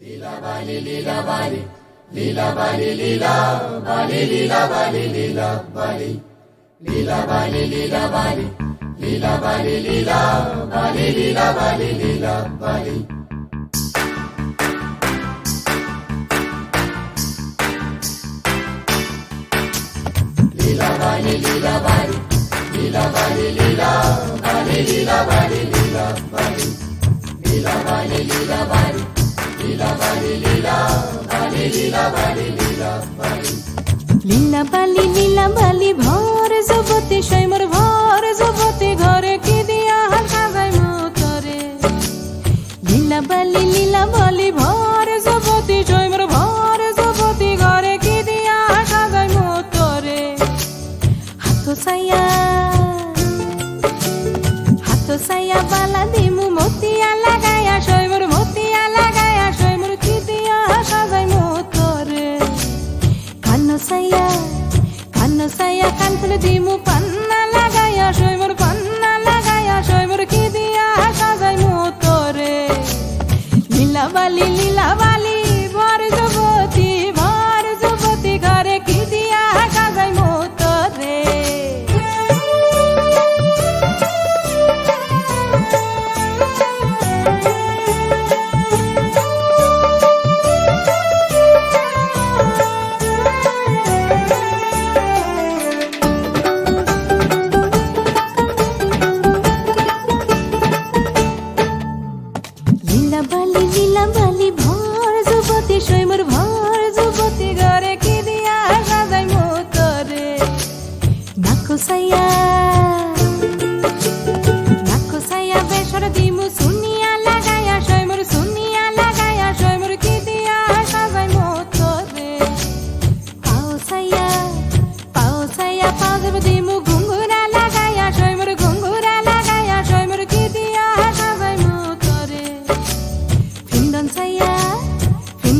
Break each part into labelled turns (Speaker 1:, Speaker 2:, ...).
Speaker 1: Lila bali lila bali, lila bali lila bali lila bali lila bali, lila bali lila bali, lila bali lila bali lila bali lila bali. Lila bali lila bali, lila bali lila bali lila bali lila bali. লীলা
Speaker 2: বালি লীলা বালি ভর জগতে সৈমর ভর জগতে ঘরে কি দিয়া সাজাই মতরে লীলা বালি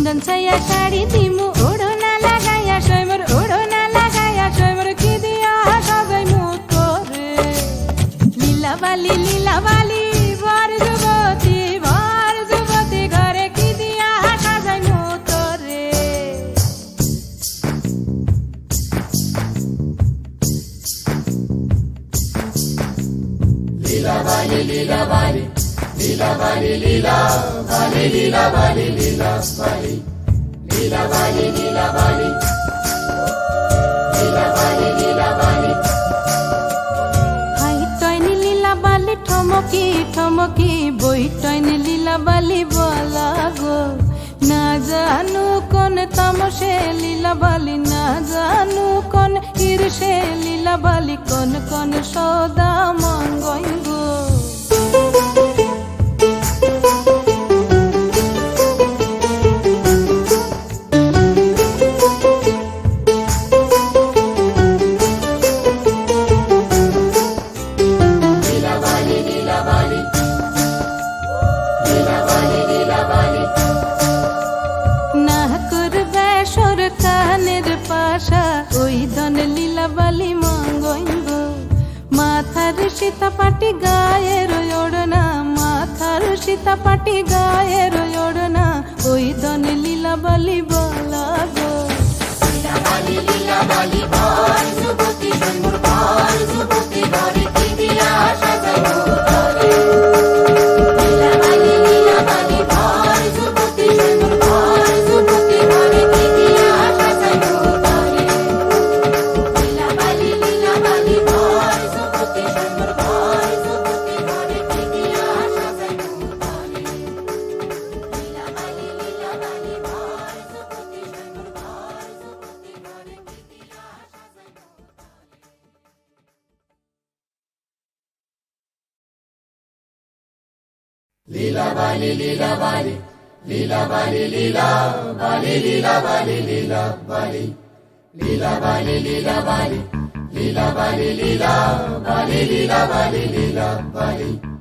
Speaker 2: ফিন্দন ছাইয়া শাড়ি দিমু ওড়না লাগাইয়া সৈমর ওড়না লাগাইয়া সৈমর কি দিয়া সাজাই মুতরে লীলা বালি লীলা বালি বর যুবতী বর যুবতী
Speaker 1: মুতরে
Speaker 2: হাই টয়নি লীলা বালি ঠমকি ঠমকি বই টয়নি লীলা বালি বলা গো না জানু কোন তামসে লীলা বালি না জানু কোন ঈর্ষে লীলা বালি কোন কোন সদা কানের পাশা, ওই ধন লীলা বালি মঙ্গইব। মাথার সীতা পাটি গায়ের ওড়না, মাথার সীতা পাটি গায়ের ওড়না, ওই ধন লীলা বালি বলা গো। লীলা বালি লীলা বালি
Speaker 1: Lila Bali, Lila Bali, Lila Bali, Lila Bali, Lila Bali, Lila Bali, Lila Bali, Lila Bali, Lila Bali, Lila Bali, Lila Bali, Lila Bali.